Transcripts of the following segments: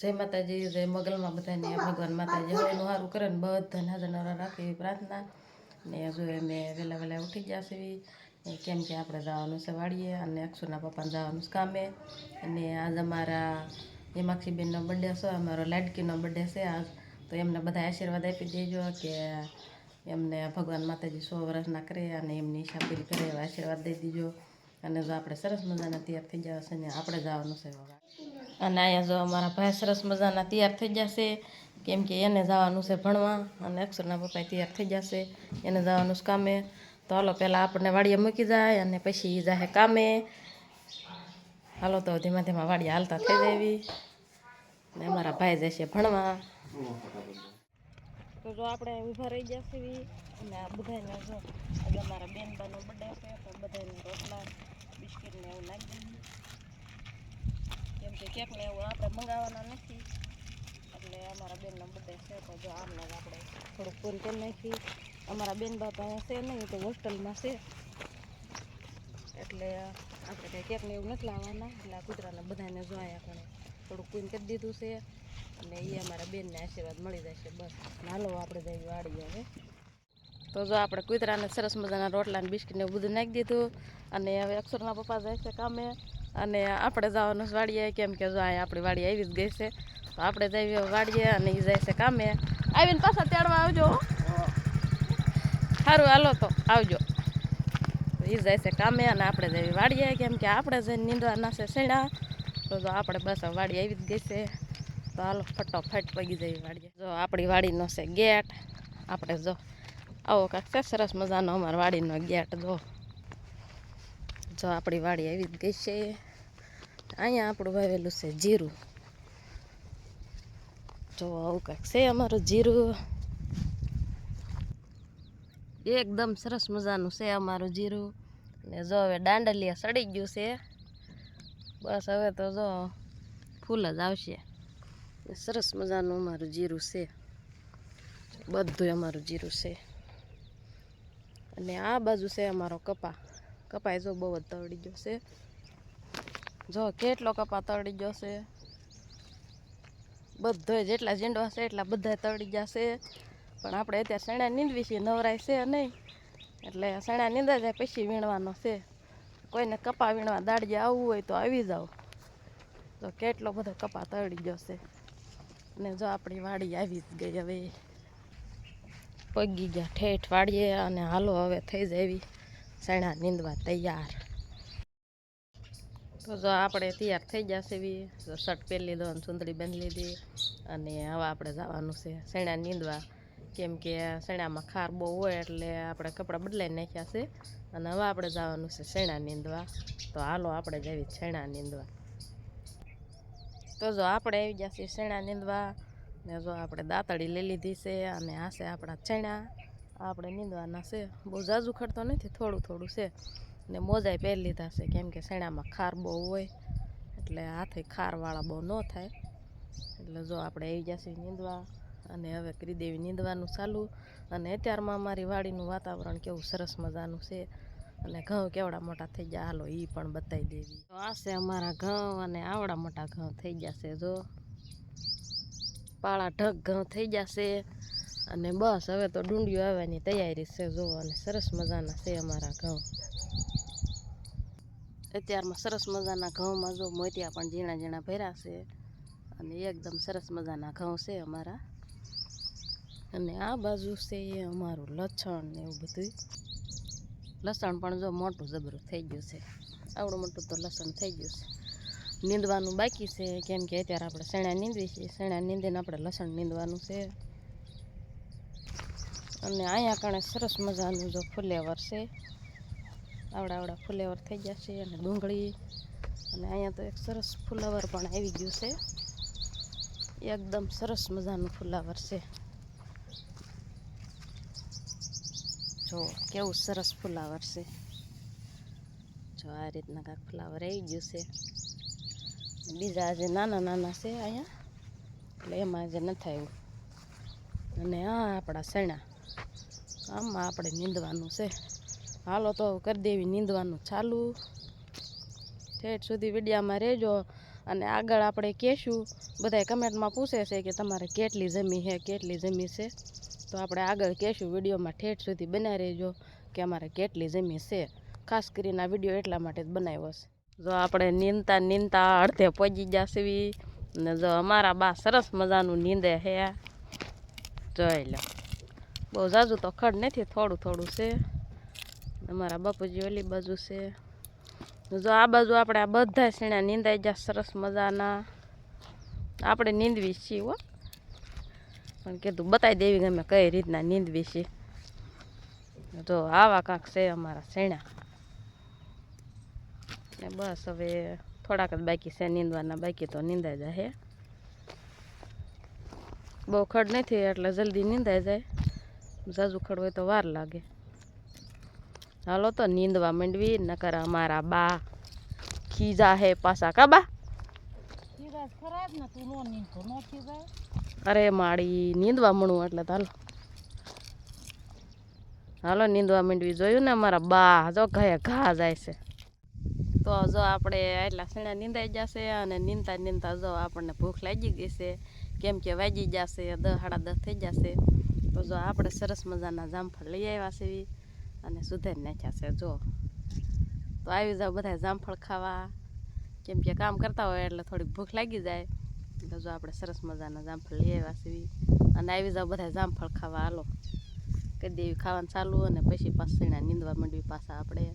જય માતાજી જય મગલમાં બધાને ભગવાન માતાજી. હવેનું સારું કરે ને બધાને હાજર નવરા રાખે એવી પ્રાર્થના. ને જો અમે વહેલા વહેલા ઉઠી જ છે કેમ કે આપણે જવાનું છે વાડીએ અને અક્ષુના પપ્પાને જવાનું છે કામે. અને આજ અમારા હેમાક્ષીબેનનો બર્થડે છે અમારો લાડકીનો બર્થડે છે આજ. તો એમને બધા આશીર્વાદ આપી દેજો કે એમને ભગવાન માતાજી સો વર્ષના કરે અને એમની ઈચ્છા પૂરી કરે એવા આશીર્વાદ દઈ દીજો. અને જો આપણે સરસ મજાના તૈયાર થઈ જશે ને આપણે જવાનું છે. અને અહીંયા જો અમારા ભાઈ સરસ મજાના તૈયાર થઈ જશે. કેમ કે એને જવાનું છે ભણવા અને અક્ષરના પપ્પા તૈયાર થઈ જશે. એને જવાનું છે કામે. તો હાલો, પહેલાં આપણને વાડીએ મૂકી જાય અને પછી જાહે કામે. હાલો, તો ધીમા ધીમા વાડીએ હાલતા થઈ જવી ને અમારા ભાઈ જશે ભણવા. તો જો આપણે ઊભા રહી જશે અને આ બધાને જો, આજે અમારા બેનબાનો બર્થડે છે, તો બધાને રોટલા, બિસ્કિટ ને એવું નાખી કેમ કે એવું આપણે મંગાવવાના નથી. એટલે અમારા બેનનો બધે છે તો જો આમને આપણે થોડુંક પૂરી કરી નાખી અમારા બેન બાપા છે નહીં, તો હોસ્ટેલમાં છે. એટલે આપણે કંઈ કેકને એવું નથી લાવવાના. એટલે આ કૂતરાને બધાને જોયા પણ થોડુંક પૂરી કરી દીધું છે. અને એ અમારા બેનને આશીર્વાદ મળી જશે બસ. હાલો આપણે જઈ વાડીએ હવે. તો જો આપણે કૂતરાને સરસ મજાના રોટલા ને બિસ્કીટને બધું નાખી દીધું. અને હવે અક્ષરના પપ્પા જાય છે કામે. અને આપણે જવાનું વાડીએ. કેમ કે જો અહીંયા આપણી વાડી આવી જ ગઈ છે. તો આપણે જઈએ વાડીએ અને એ જાય છે કામે. આવીને પાછા તેડવા આવજો સારું હાલો તો, આવજો. એ જાય છે કામે અને આપણે જઈએ વાડીએ. કેમ કે આપણે જઈને નીંદવાના છે શેણા. તો જો આપણે બસ વાડી આવી જ ગઈ છે. તો હાલો, ફટોફટ પગી જઈએ વાડીએ. જો આપણી વાડીનો છે ગેટ. આપણે જો, આવો કાંક સરસ મજાનો અમારા વાડીનો ગેટ, જો. જો આપણી વાડી આવી જ ગઈ છે. અહીંયા આપણું વાવેલું છે જીરું. જો આવું કાંઈક છે અમારું જીરું. એકદમ સરસ મજાનું છે અમારું જીરું. ને જો હવે દાંડલિયા સડી ગયું છે. બસ હવે તો જો ફૂલ જ આવશે. સરસ મજાનું અમારું જીરું છે. બધું અમારું જીરું છે. અને આ બાજુ છે અમારો કપા. કપાય જો બહુ જ તળી ગયો છે જો કેટલો કપા તળી ગયો છે બધોય જેટલા ઝીંડવા છે એટલા બધા તળી જશે. પણ આપણે અત્યારે શેણા નીંદવી છીએ, નવરાય છે નહીં. એટલે શેણા નીંદા જાય પછી વીણવાનો છે. કોઈને કપા વીણવા દાડીએ આવવું હોય તો આવી જાઓ. તો કેટલો બધો કપા તળી ગયો છે અને જો આપણી વાડી આવી જ ગઈ હવે. પગી ગયા, ઠેઠ વાળીએ અને હાલો હવે થઈ જાવી સણા નીંદવા તૈયાર. તો જો આપણે તૈયાર થઈ જશે બી જો શર્ટ પહેરી લીધો અને સુંદરી બાંધી લીધી. અને હવે આપણે જવાનું છે સણા નીંદવા. કેમ કે સણામાં ખાર બહુ હોય એટલે આપણે કપડાં બદલાઈ નાખ્યા છે. અને હવે આપણે જવાનું છે સણા નીંદવા. તો હાલો આપણે જઈએ સણા નીંદવા. તો જો આપણે આવી ગયા છીએ સણા નીંદવા. ને જો આપણે દાંતળી લઈ લીધી છે અને આ છે આપણા ચણા. આપણે નીંદવાના છે. બહુ ઝાઝું ખડતો નથી, થોડું થોડું છે. ને મોજાય પહેરી લીધા છે, કેમ કે શેણામાં ખાર બહુ હોય. એટલે હાથે ખારવાળા બહુ ન થાય. એટલે જો આપણે આવી જશે નીંદવા, અને હવે ક્રિદેવી દેવી નીંદવાનું ચાલુ. અને અત્યારમાં અમારી વાડીનું વાતાવરણ કેવું સરસ મજાનું છે. અને ઘઉં કેવડા મોટા થઈ ગયા, હાલો એ પણ બતાવી દેવી. આ છે અમારા ઘઉં, અને આવડા મોટા ઘઉં થઈ ગયા છે, જો. પાળા ઢગ ઘઉં થઈ જશે અને બસ, હવે તો ડુંડિયું આવવાની તૈયારી છે જો અને સરસ મજાના છે અમારા ઘઉં. અત્યારમાં સરસ મજાના ઘઉંમાં જો મોતિયા પણ ઝીણા ઝીણા ભર્યા છે, અને એકદમ સરસ મજાના ઘઉં છે અમારા. અને આ બાજુ છે એ અમારું લસણ ને એવું બધું લસણ પણ જો મોટું જબરું થઈ ગયું છે. આવડું મોટું તો લસણ થઈ ગયું છે. નીંદવાનું બાકી છે, કેમ કે અત્યારે આપણે શેણા નીંદવી છીએ. શેણા નીંદીને આપણે લસણ નીંદવાનું છે. અને અહીંયા કણે સરસ મજાનું જો ફુલેવર છે. આવડા આવડા ફુલેવર થઈ ગયા છે અને ડુંગળી અને અહીંયા તો એક સરસ ફુલાવર પણ આવી ગયું છે. એકદમ સરસ મજાનું ફુલાવર છે. જો કેવું સરસ ફુલાવર છે. જો આ રીતના કાંઈક ફ્લાવર આવી ગયું છે. બીજા જે નાના નાના છે અહીંયા, એટલે એમાં જે નથી આવ્યું. અને આ આપણા સણા આમાં આપણે નીંદવાનું છે. હાલો તો કરી દેવી નીંદવાનું ચાલુ. ઠેઠ સુધી વિડીયામાં રહેજો અને આગળ આપણે કહેશું. બધાય કમેન્ટમાં પૂછે છે કે તમારે કેટલી જમી છે, કેટલી જમી છે? તો આપણે આગળ કહેશું વિડીયોમાં ઠેઠ સુધી બનાવી રહેજો કે અમારે કેટલી જમી છે. ખાસ કરીને આ વીડિયો એટલા માટે જ બનાવ્યો છે. જો આપણે નીંદતા નીંદતા અડધે પહોંચી જશવી. ને જો અમારા બા સરસ મજાનું નીંદે છે. જોઈ લો. બહુ ઝાઝું તો ખડ નથી, થોડું થોડું છે. અમારા બાપુજી ઓલી બાજુ છે. જો આ બાજુ આપણે આ બધા સીણા નીંદાઈ જાય સરસ મજાના. આપણે નીંદવી છીએ હો. પણ કીધું બતાવી દેવી ગમે કઈ રીતના નીંદવી છીએ જો આવા કાંક છે અમારા સીણા ને બસ હવે થોડાક જ બાકી છે, નીંદવાના બાકી તો નીંદાઈ જાય બહુ ખડ નથી એટલે જલ્દી નીંદાઈ જાય. ઝાઝુ ખડ હોય તો વાર લાગે. હાલો તો નીંદવા માંડવી નકર અમારા બા ખીજા હે પાસા કા બા? અરે માળી નીંદવા મણું એટલે તો હાલો. હાલો નીંદવા માંડવી જોયું ને અમારા બા જો ઘાય ઘા જાય છે. તો જો આપણે એટલા સીણા નીંદાઈ જશે અને નીંદતા નીંદતા જો આપણને ભૂખ લાગી ગઈ છે. કેમ કે વાગી જશે દસ સાડા દસ થઈ જશે. તો જો આપણે સરસ મજાના જામફળ લઈ આવ્યા છે અને સુધારી નાખ્યા છે, જો. તો આવી જાવ બધા જામફળ ખાવા. કેમ કે કામ કરતા હોય એટલે થોડીક ભૂખ લાગી જાય. તો જો આપણે સરસ મજાના જામફળ લઈ આવ્યા છે અને આવી જાવ બધા જામફળ ખાવા. હાલો. કરી દેવી ખાવાનું ચાલુ અને પછી પાછા નીંદવા માંડવી પાછા આપણે.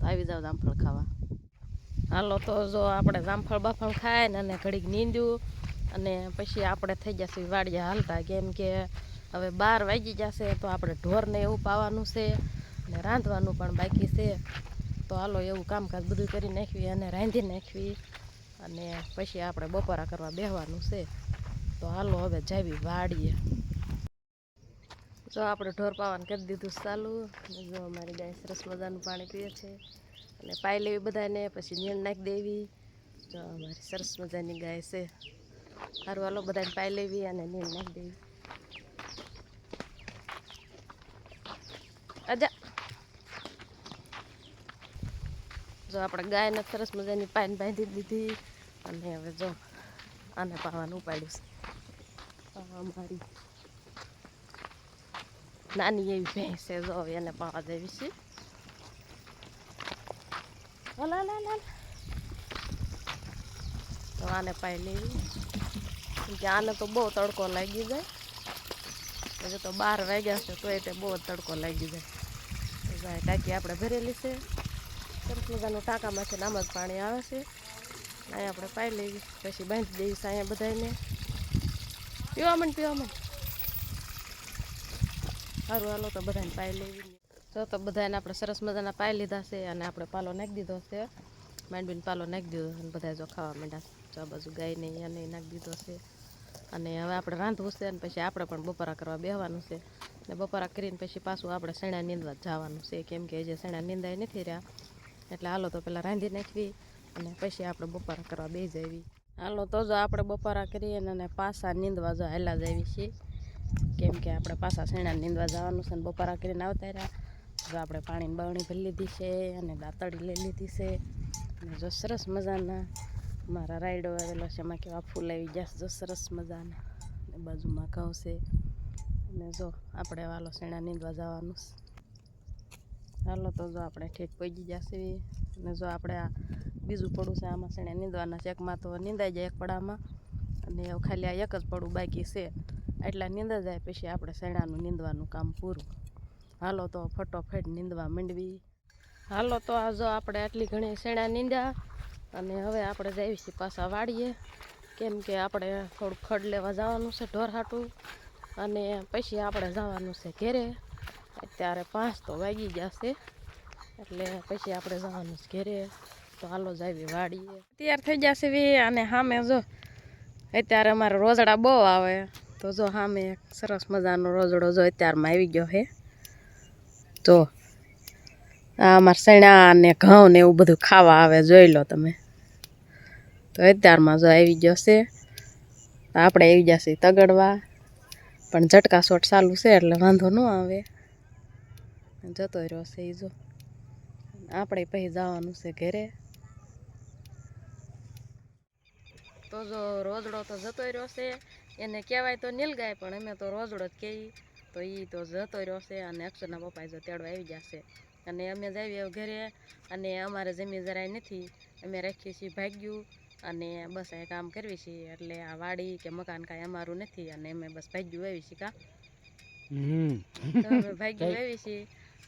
તો આવી જાવ જામફળ ખાવા. હાલો, તો જો આપણે જામફળ બાફળ ખાય ને અને ઘડીક નીંદ્યું. અને પછી આપણે થઈ ગયા છે વાડિયા હાલતા. કેમ કે હવે બાર વાગી જશે તો આપણે ઢોરને એવું પાવાનું છે અને રાંધવાનું પણ બાકી છે. તો હાલો એવું કામકાજ બધું કરી નાખવી અને રાંધી નાખવી અને પછી આપણે બપોરા કરવા બેહવાનું છે. તો હાલો હવે જાવી વાડીએ. જો આપણે ઢોર પાવાનું કરી દીધું ચાલુ. જો અમારી ગાય સરસ મજાનું પાણી પીએ છે. અને પાઈ લેવી બધાને, પછી નીણ નાખી દેવી. જો અમારી સરસ મજાની ગાય છે. સારું હાલો બધાને પાઈ લેવી અને નીણ નાખી દેવી. જો આપણે ગાયને સરસ મજાની પાન બાંધી દીધી અને હવે જો આને પાવાનું ઉપાડ્યું છે. અમારી નાની એવી ભેંસ છે, જો એને પાવા દેવી છે. ઓલા હલા તો આને પાઈ લેવી. કે આને તો બહુ તડકો લાગી જાય. હજુ તો બાર વાગ્યા છે, તોય તે બહુ તડકો લાગી જાય. જાય ટાંકી આપણે ભરેલી છે. સરસ મજાનું ટાંકામાં છે નામ જ પાણી આવે છે. અહીંયા આપણે પાઈ લેવી પછી બાંધી છે અહીંયા બધાને પીવા મને પીવા મને. સારું, હાલો તો બધાને પાઈ લેવી જો તો બધાને આપણે સરસ મજાના પાઈ લીધા છે અને આપણે પાલો નાખી દીધો છે. માંડવીને પાલો નાખી દીધો અને બધા જો ખાવા માંડ્યા જો બાજુ ગાયને એને નાખી દીધો છે. અને હવે આપણે રાંધવું છે અને પછી આપણે પણ બપોરા કરવા બેહવાનું છે. ને બપોરા કરીને પછી પાછું આપણે શેણા નીંદવા જવાનું છે. કેમ કે જે શેણા નીંદાય નથી રહ્યા. એટલે હાલો તો પહેલાં રાંધી નાખવી અને પછી આપણે બપોરા કરવા બે જવી. હાલો તો જો આપણે બપોરા કરીએ અને પાછા નીંદવા જો હેલા જવી છીએ. કેમ કે આપણે પાછા શેણા નીંદવા જવાનું છે અને બપોરા કરીને આવતા રહ્યા. જો આપણે પાણીની બાવણી ભરી લીધી છે અને દાંતળી લઈ લીધી છે. અને જો સરસ મજાના મારા રાયડો આવેલો છે, એમાં કેવા ફૂલ આવી ગયા જો સરસ મજાના. બાજુમાં ઘઉં છે. અને જો આપણે વાલો શેણા નીંદવા જવાનું છે. હાલો તો જો આપણે ઠેઠ પહોંચી જશે. અને જો આપણે આ બીજું પડું છે, આમાં શેણા નીંદવાના છે, એકમાં તો નીંદાઈ જાય એક પડામાં. અને ખાલી આ એક જ પડું બાકી છે. એટલા નીંદા જાય પછી આપણે શેણાનું નીંદવાનું કામ પૂરું. હાલો તો ફટોફટ નીંદવા માંડવી. હાલો તો આ જો આપણે આટલી ઘણી શેણા નીંદ્યા. અને હવે આપણે જઈએ છીએ પાછા વાડીએ. કેમ કે આપણે થોડુંક ખડ લેવા જવાનું છે ઢોર હાટું અને પછી આપણે જવાનું છે ઘેરે. અત્યારે પાંચ તો વાગી જશે. એટલે પછી આપણે જવાનું જ ઘેરે. તો હાલો જાવી વાડીએ. તૈયાર થઈ જશે વે, અને સામે જો, અત્યારે અમારે રોજડા બહુ આવે. તો જો સામે સરસ મજાનો રોજડો જો અત્યારમાં આવી ગયો હે તો આ અમારા સણા ને ઘઉં ને એવું બધું ખાવા આવે, જોઈ લો તમે. તો અત્યારમાં જો આવી ગયો છે. આપણે આવી જશે તગડવા. પણ ઝટકા શોટ ચાલુ છે, એટલે વાંધો ન આવે. જતો રહ્યો છે એ જો. આપણે પછી જવાનું છે ઘરે. તો જો રોજડો તો જતો રહ્યો છે. એને કહેવાય તો નીલગાય પણ અમે તો રોજડો જ કહીએ. તો એ તો જતો રહ્યો છે અને અક્ષરના પપ્પા જો તેડો આવી જશે અને અમે જઈએ ઘરે. અને અમારે જમીન જરાય નથી. અમે રાખીએ છીએ ભાગ્યું. અને બસ એ કામ કરવી છીએ એટલે આ વાડી કે મકાન કાંઈ અમારું નથી. અને અમે બસ ભાગ્યું આવી છીએ કા. હમ. ભાગ્યું આવી છીએ.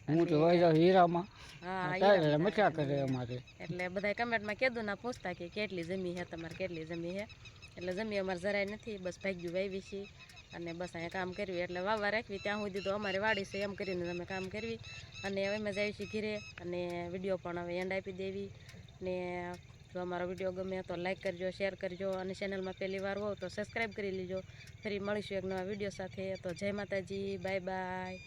હું તો વહી હીરામાં. હા જાય. કરે અમારે. એટલે બધા કમેન્ટમાં કીધું ના પૂછતા કે કેટલી જમી છે તમારે કેટલી જમી છે. એટલે જમી અમારે જરાય નથી બસ ભાગ્યું વાવી છે. અને બસ અહીંયા કામ કરવી એટલે વાવવા રાખવી. ત્યાં સુધી તો અમારે વાડી છે એમ કરીને અમે કામ કરવી. અને હવે અમે જઈએ છીએ ઘીરે અને વીડિયો પણ હવે એન્ડ આપી દેવી. ને જો અમારો વીડિયો ગમે તો લાઈક કરજો શેર કરજો. અને ચેનલમાં પહેલી વાર હોવ તો સબસ્ક્રાઈબ કરી લેજો. ફરી મળીશું એક નવા વીડિયો સાથે. તો જય માતાજી બાય બાય